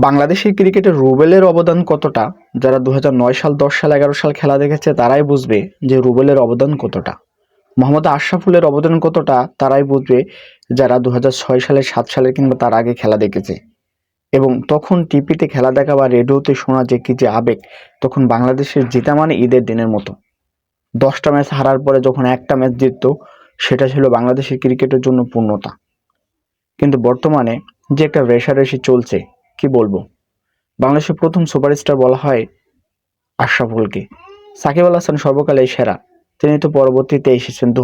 বাংলাদেশের ক্রিকেটে রুবেলের অবদান কতটা? যারা দু হাজার নয় সাল, দশ সাল, এগারো সাল খেলা দেখেছে, তারাই বুঝবে যে রুবেলের অবদান কতটা। মোহাম্মদ আশরাফুলের অবদান কতটা, তারাই বুঝবে যারা দু ছয় সালে সাত সালে কিংবা তার আগে খেলা দেখেছে। এবং তখন টিভিতে খেলা দেখা বা রেডিওতে শোনা যে কি যে আবেগ, তখন বাংলাদেশের জেতা মানে ঈদের দিনের মতো। দশটা ম্যাচ হারার পরে যখন একটা ম্যাচ জিতত, সেটা ছিল বাংলাদেশের ক্রিকেটের জন্য পূর্ণতা। কিন্তু বর্তমানে যে একটা রেশারেশি চলছে কি বলব? বাংলাদেশের প্রথম সুপারস্টার বলা হয় আশরাফুলকে সাকিব আল হাসান সর্বকালের সেরা। তিনি তো পরবর্তীতে এসেছেন দু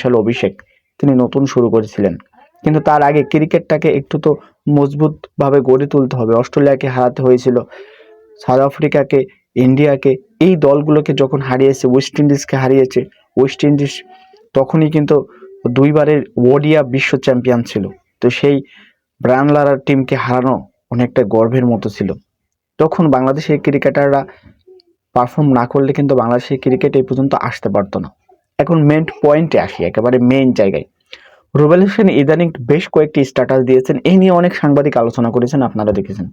সালে অভিষেক। তিনি নতুন শুরু করেছিলেন। কিন্তু তার আগে ক্রিকেটটাকে একটু তো মজবুতভাবে গড়ে তুলতে হবে। অস্ট্রেলিয়াকে হারাতে হয়েছিল, সাউথ আফ্রিকাকে, ইন্ডিয়াকে। এই দলগুলোকে যখন হারিয়েছে, ওয়েস্ট ইন্ডিজকে হারিয়েছে, ওয়েস্ট ইন্ডিজ তখনই কিন্তু দুইবারের ওডিয়া বিশ্ব চ্যাম্পিয়ন ছিল। তো সেই ব্রায়ান লারার টিমকে হারানো অনেকটা গর্বের মতো ছিল। তখন বাংলাদেশের ক্রিকেটাররা পারফর্ম না করলে কিন্তু বাংলাদেশের ক্রিকেট এই পর্যন্ত আসতে পারতো না। এখন মেন পয়েন্টে আসি, একেবারে মেইন জায়গায়। রুবেল হোসেন ইদানিং বেশ কয়েকটি স্ট্যাটাস দিয়েছেন এই নিয়ে অনেক সাংবাদিক আলোচনা করেছেন, আপনারা দেখেছেন।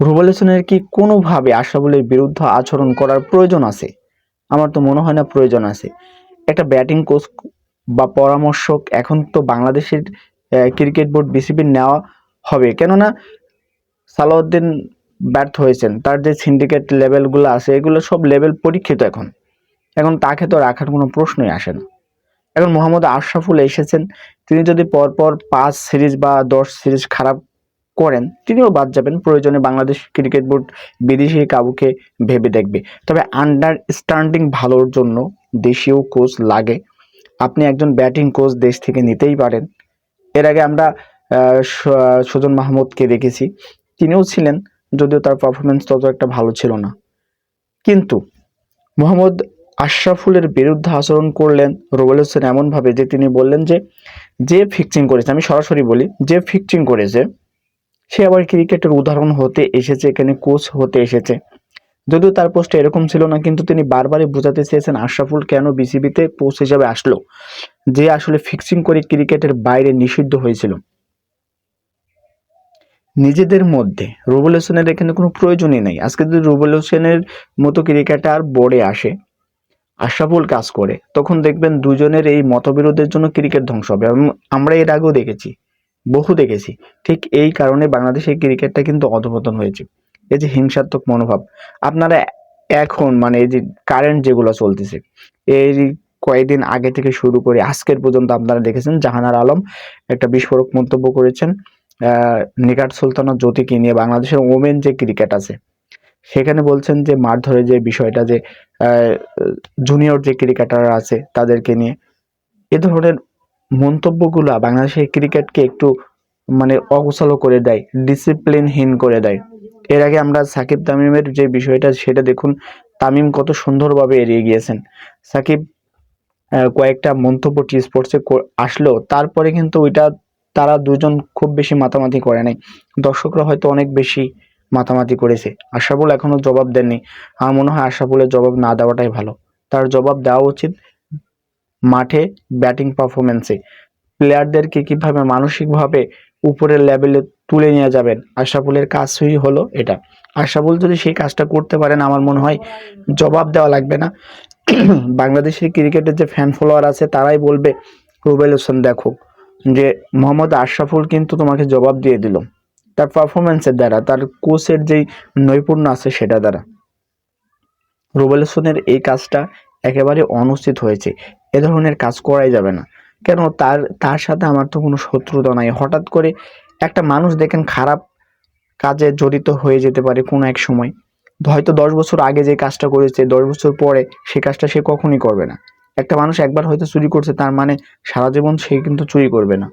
রুবেল হোসেনের কি কোনোভাবে আশরাফুলের বিরুদ্ধে আচরণ করার প্রয়োজন আছে? আমার তো মনে হয় না প্রয়োজন আছে। একটা ব্যাটিং কোচ বা পরামর্শক এখন তো বাংলাদেশের ক্রিকেট বোর্ড বিসিবির নেওয়া হবে। কেননা সালাউদ্দিন ব্যর্থ হয়েছেন। তার যে সিন্ডিকেট লেভেলগুলো আছে, এগুলো সব লেভেল পরীক্ষিত এখন। এখন তাকে তো রাখার কোনো প্রশ্নই আসে না। এখন মোহাম্মদ আশরাফুল এসেছেন। তিনি যদি পরপর পাঁচ সিরিজ বা দশ সিরিজ খারাপ করেন, তিনিও বাদ যাবেন। প্রয়োজনে বাংলাদেশ ক্রিকেট বোর্ড বিদেশি কাবুকে ভেবে দেখবে। তবে আন্ডারস্ট্যান্ডিং ভালোর জন্য দেশীয় কোচ লাগে। আপনি একজন ব্যাটিং কোচ দেশ থেকে নিতেই পারেন। এর আগে আমরা সুজন মাহমুদকে দেখেছি। তিনিও ছিলেন, যদিও তার পারফরমেন্স তত একটা ভালো ছিল না। কিন্তু মোহাম্মদ আশরাফুলের বিরুদ্ধে আচরণ করলেন রুবেল হোসেন এমনভাবে যে তিনি বললেন যে যে ফিক্সিং করেছে, আমি সরাসরি বলি, যে ফিক্সিং করেছে, সে আবার ক্রিকেটের উদাহরণ হতে এসেছে, এখানে কোচ হতে এসেছে। যদিও তার পোস্টে এরকম ছিল না, কিন্তু তিনি বারবারই বোঝাতে চেয়েছেন আশরাফুল কেন বিসিবিতে কোচ হিসাবে আসলো, যে আসলে ফিক্সিং করে ক্রিকেটের বাইরে নিষিদ্ধ হয়েছিল। নিজেদের মধ্যে। রুবেল এখানে কোনো প্রয়োজনই নেই। আজকে যদি রুবেল হোসেনের মতো ক্রিকেটার বোর্ডে আসে, আশরাফুল কাজ করে, তখন দেখবেন দুজনের এই মতবিরোধের জন্য ক্রিকেট ধ্বংস হবে। আম- আমরা এর আগেও দেখেছি, বহু দেখেছি। ঠিক এই কারণে বাংলাদেশের ক্রিকেটটা কিন্তু অধপতন হয়েছে। এই যে হিংসাত্মক মনোভাব। আপনারা এখন মানে এই যে কারেন্ট যেগুলো চলতেছে, এই কয়েকদিন আগে থেকে শুরু করে আজকের পর্যন্ত আপনারা দেখেছেন জাহানার আলম একটা বিস্ফোরক মন্তব্য করেছেন। নিকাট সুলতানা জ্যোতিকে নিয়ে বাংলাদেশের ওমেন যে ক্রিকেট আছে, সেখানে বলছেন যে মারধরের যে বিষয়টা যে জুনিয়র যে ক্রিকেটার আছে তাদেরকে নিয়ে, এ ধরনের মন্তব্যগুলা বাংলাদেশের ক্রিকেটকে একটু মানে অগোছালো করে দেয় ডিসিপ্লিনহীন করে দেয়। এর আগে আমরা সাকিব তামিমের যে বিষয়টা সেটা দেখুন, তামিম কত সুন্দরভাবে এড়িয়ে গিয়েছেন। সাকিব কয়েকটা মন্তব্য টি স্পোর্টসে আসলো, তারপরে কিন্তু ওইটা তারা দুজন খুব বেশি মাতামাতি করে নাই। দর্শকরা হয়তো অনেক বেশি মাতামাতি করেছে। আশরাফুল এখনও জবাব দেননি। আমার মনে হয় আশরাফুলের জবাব না দেওয়াটাই ভালো। তার জবাব দেওয়া উচিত মাঠে ব্যাটিং পারফরমেন্সে প্লেয়ারদেরকে কীভাবে মানসিকভাবে উপরের লেভেলে তুলে নিয়ে যাবেন আশরাফুলের কাজই হলো এটা। আশরাফুল যদি সেই কাজটা করতে পারেন, আমার মনে হয় জবাব দেওয়া লাগবে না। বাংলাদেশের ক্রিকেটের যে ফ্যান ফলোয়ার আছে, তারাই বলবে, রুবেল হোসেন দেখো। যে মোহাম্মদ আশরাফুল কিন্তু তোমাকে জবাব দিয়ে দিল। তার পারফরমেন্সের দ্বারা, তার কোচের যেই নৈপুণ্য আছে সেটা দ্বারা। রুবেল হোসেনের এই কাজটা একেবারে অনুচিত হয়েছে। এ ধরনের কাজ করাই যাবে না। কেন? তার তার সাথে আমার তো কোনো শত্রুতা নাই। হঠাৎ করে একটা মানুষ দেখেন খারাপ কাজে জড়িত হয়ে যেতে পারে কোনো এক সময়। হয়তো দশ বছর আগে যে কাজটা করেছে, দশ বছর পরে সে কাজটা সে কখনই করবে না। একটা মানুষ একবার হয়তো চুরি করছে, তার মানে সারা জীবন সে কিন্তু চুরি করবে না।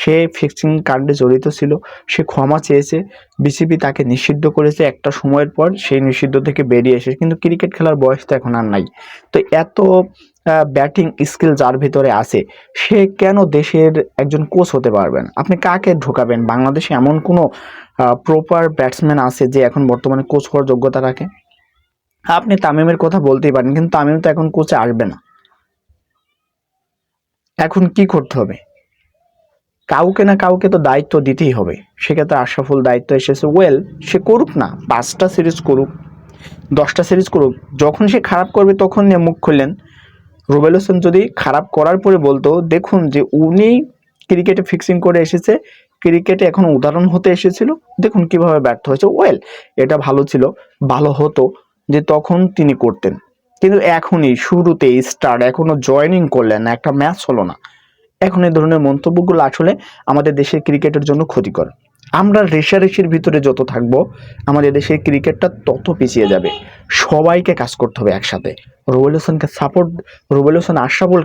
সে ফিক্সিং কাণ্ডে জড়িত ছিল, সে ক্ষমা চেয়েছে বিসিবি তাকে নিষিদ্ধ করেছে একটা সময়ের পর, সেই নিষিদ্ধ থেকে বেরিয়ে এসে কিন্তু ক্রিকেট খেলার বয়স তো এখন আর নাই। তো এত ব্যাটিং স্কিল যার ভিতরে আছে, সে কেন দেশের একজন কোচ হতে পারবেন আপনি কাকে ঢোকাবেন? বাংলাদেশে এমন কোনো প্রপার ব্যাটসম্যান আছে যে এখন বর্তমানে কোচ হওয়ার যোগ্যতা রাখে? আপনি তামিমের কথা বলতেই পারেন, কিন্তু তামিম তো এখন কোচে আসবে না। এখন কি করতে হবে? কাউকে না কাউকে তো দায়িত্ব দিতেই হবে। সেক্ষেত্রে আশরাফুল দায়িত্ব এসেছে। ওয়েল সে করুক না, পাঁচটা সিরিজ করুক, দশটা সিরিজ করুক, যখন সে খারাপ করবে তখন নিয়ে মুখ খুললেন। রুবেল হোসেন যদি খারাপ করার পরে বলতো, দেখুন যে উনি ক্রিকেটে ফিক্সিং করে এসেছে, ক্রিকেটে এখন উদাহরণ হতে এসেছিল, দেখুন কীভাবে ব্যর্থ হয়েছে। ওয়েল এটা ভালো ছিল, ভালো হতো যে তখন তিনি করতেন। কিন্তু এখনই শুরুতে স্টার্ট এখনও জয়েনিং করলেন না, একটা ম্যাচ হলো না। এখন এই ধরনের মন্তব্যগুলো আসলে আমাদের দেশের ক্রিকেটের জন্য ক্ষতিকর। আমরা রেশারেশির ভিতরে যত থাকব, আমাদের দেশের ক্রিকেটটা তত পিছিয়ে যাবে। সবাইকে কাজ করতে হবে একসাথে। রুবেল হোসেনকে সাপোর্ট রুবেল হোসেন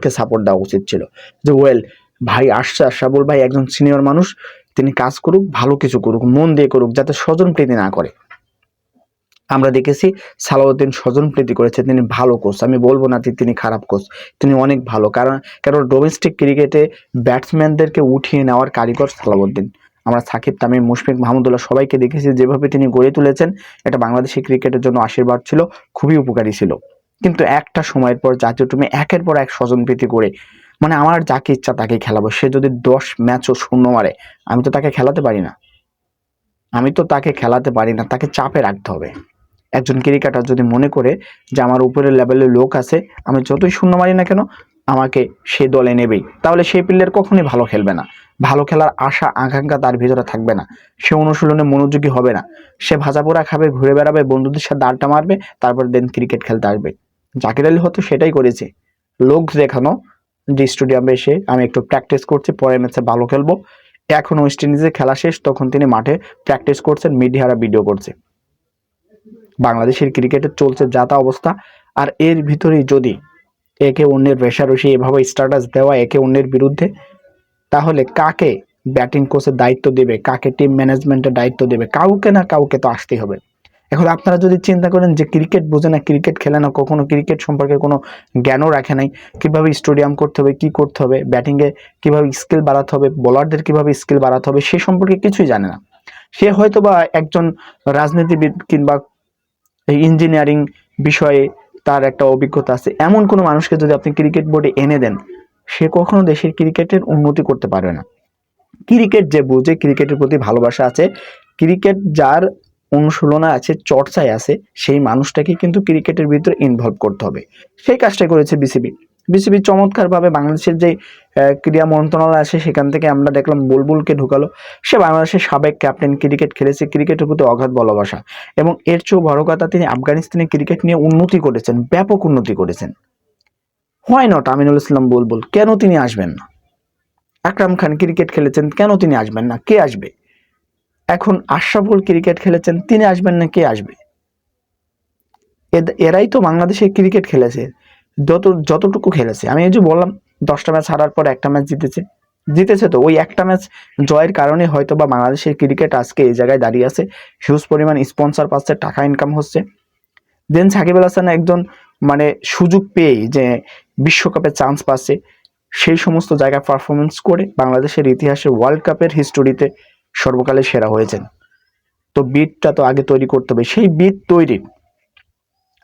সাপোর্ট দেওয়া উচিত ছিল। যে ওয়েল ভাই আসছে, আশরাফুল ভাই একজন সিনিয়র মানুষ, তিনি কাজ করুক, ভালো কিছু করুক, মন দিয়ে করুক, যাতে স্বজন প্রীতি না করে। আমরা দেখেছি সালাউদ্দিন স্বজন প্রীতি করেছে। তিনি ভালো কোচ আমি বলব না যে তিনি খারাপ কোচ তিনি অনেক ভালো। কারণ কারণ ডোমেস্টিক ক্রিকেটে ব্যাটসম্যানদেরকে উঠিয়ে নেওয়ার কারিগর সালাউদ্দিন। আমরা সাকিব, তামিম, মুশফিক মাহমুদুল্লাহ সবাইকে দেখেছি যেভাবে তিনি গড়ে তুলেছেন। এটা বাংলাদেশি ক্রিকেটের জন্য আশীর্বাদ ছিল, খুবই উপকারী ছিল। কিন্তু একটা সময়ের পর জাতীয় টিমে একের পর এক স্বজন প্রীতি করে মানে আমার যাকে ইচ্ছা তাকে খেলাবো। সে যদি দশ ম্যাচও শূন্য মারে, আমি তো তাকে খেলাতে পারি না। আমি তো তাকে খেলাতে পারি না, তাকে চাপে রাখতে হবে। একজন ক্রিকেটার যদি মনে করে যে আমার উপরের লেভেলের লোক আছে, আমি যতই শূন্য মারি না কেন, আমাকে সে দলে নেবেই। তাহলে সেই প্লেয়ার কখনোই ভালো খেলবে না। ভালো খেলার আশা, আকাঙ্ক্ষা তার ভিতরে থাকবে না। সে অনুশীলনে মনোযোগী হবে না। সে ভাজা পোড়া খাবে, ঘুরে বেড়াবে, বন্ধুদের সাথে আড্ডা মারবে, তারপর দেন ক্রিকেট খেলতে আসবে। জাকির আলী হয়তো সেটাই করেছে। লোক দেখানো যে স্টেডিয়ামে এসে আমি একটু প্র্যাকটিস করছি, পরের ম্যাচে ভালো খেলব। এখন ওয়েস্ট ইন্ডিজে খেলা শেষ, তখন তিনি মাঠে প্র্যাকটিস করছেন, মিডিয়ারা ভিডিও করছে। বাংলাদেশের ক্রিকেটের চলছে যাতা অবস্থা। আর এর ভিতরেই যদি একে অন্যের রেশারেশি এভাবে স্ট্যাটাস দেওয়া একে অন্যের বিরুদ্ধে, তাহলে কাকে ব্যাটিং কোচের দায়িত্ব দেবে? কাকে টিম ম্যানেজমেন্টের দায়িত্ব দেবে? কাউকে না কাউকে তো আসতেই হবে। এখন আপনারা যদি চিন্তা করেন যে ক্রিকেট বোঝে না, ক্রিকেট খেলে না, কখনো ক্রিকেট সম্পর্কে কোনো জ্ঞানও রাখে নাই, কীভাবে স্টেডিয়াম করতে হবে, কি করতে হবে ব্যাটিংয়ে কীভাবে স্কিল বাড়াতে হবে বোলারদের কীভাবে স্কিল বাড়াতে হবে, সে সম্পর্কে কিছুই জানে না। সে হয়তো বা একজন রাজনীতিবিদ কিংবা এই ইঞ্জিনিয়ারিং বিষয়ে তার একটা অভিজ্ঞতা আছে। এমন কোনো মানুষকে যদি আপনি ক্রিকেট বোর্ডে এনে দেন, সে কখনো দেশের ক্রিকেটের উন্নতি করতে পারবে না। ক্রিকেট যে বুঝে ক্রিকেটের প্রতি ভালোবাসা আছে ক্রিকেট যার অনুশীলনা আছে, চর্চায় আছে, সেই মানুষটাকে কিন্তু ক্রিকেটের ভিতরে ইনভলভ করতে হবে। সেই কাজটাই করেছে বিসিবি বিসিবি চমৎকারভাবে বাংলাদেশের যে ক্রীড়া মন্ত্রণালয় আছে, সেখান থেকে আমরা দেখলাম বুলবুলকে ঢুকালো। সে বাংলাদেশের সাবেক ক্যাপ্টেন ক্রিকেট খেলেছে, ক্রিকেটের প্রতি অগাধ ভালোবাসা। এবং এর চেয়েও বড় কথা, তিনি আফগানিস্তানে ক্রিকেট নিয়ে উন্নতি করেছেন, ব্যাপক উন্নতি করেছেন। Why not Aminul Islam Bulbul? কেন তিনি আসবেন না? আকরাম খান ক্রিকেট খেলেছেন, কেন তিনি আসবেন না? কে আসবে? এখন আশরাফুল ক্রিকেট খেলেছেন, তিনি আসবেন না, কে আসবে? এরাই তো বাংলাদেশে ক্রিকেট খেলেছে। যত, যতটুকু খেলেছে। আমি এই যে বললাম, দশটা ম্যাচ হারার পর একটা ম্যাচ জিতেছে। জিতেছে তো, ওই একটা ম্যাচ জয়ের কারণে হয়তো বা বাংলাদেশের ক্রিকেট আজকে এই জায়গায় দাঁড়িয়ে আছে। হিউজ পরিমাণ স্পন্সর পাচ্ছে, টাকা ইনকাম হচ্ছে। দেন সাকিব আল হাসান একজন মানে সুযোগ পেয়ে যে বিশ্বকাপে চান্স পাচ্ছে, সেই সমস্ত জায়গায় পারফরমেন্স করে বাংলাদেশের ইতিহাসে ওয়ার্ল্ড কাপের হিস্টোরিতে সর্বকালে সেরা হয়েছেন। তো বিটটা তো আগে তৈরি করতে হবে। সেই বিট তৈরির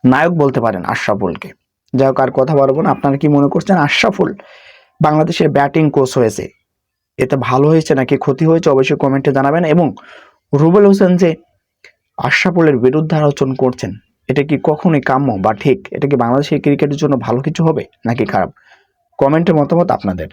নায়ক বলতে পারেন আশরাফুলকে। যাই হোক, আর কথা বলব না। আপনারা কি মনে করছেন আশরাফুল বাংলাদেশের ব্যাটিং কোচ হয়েছে? এতে ভালো হয়েছে নাকি ক্ষতি হয়েছে? অবশ্যই কমেন্টে জানাবেন। এবং রুবেল হোসেন যে আশরাফুলের বিরুদ্ধে আলোচনা করছেন, এটা কি কখনোই কাম্য বা ঠিক? এটা কি বাংলাদেশের ক্রিকেটের জন্য ভালো কিছু হবে নাকি খারাপ? কমেন্টের মতামত আপনাদের।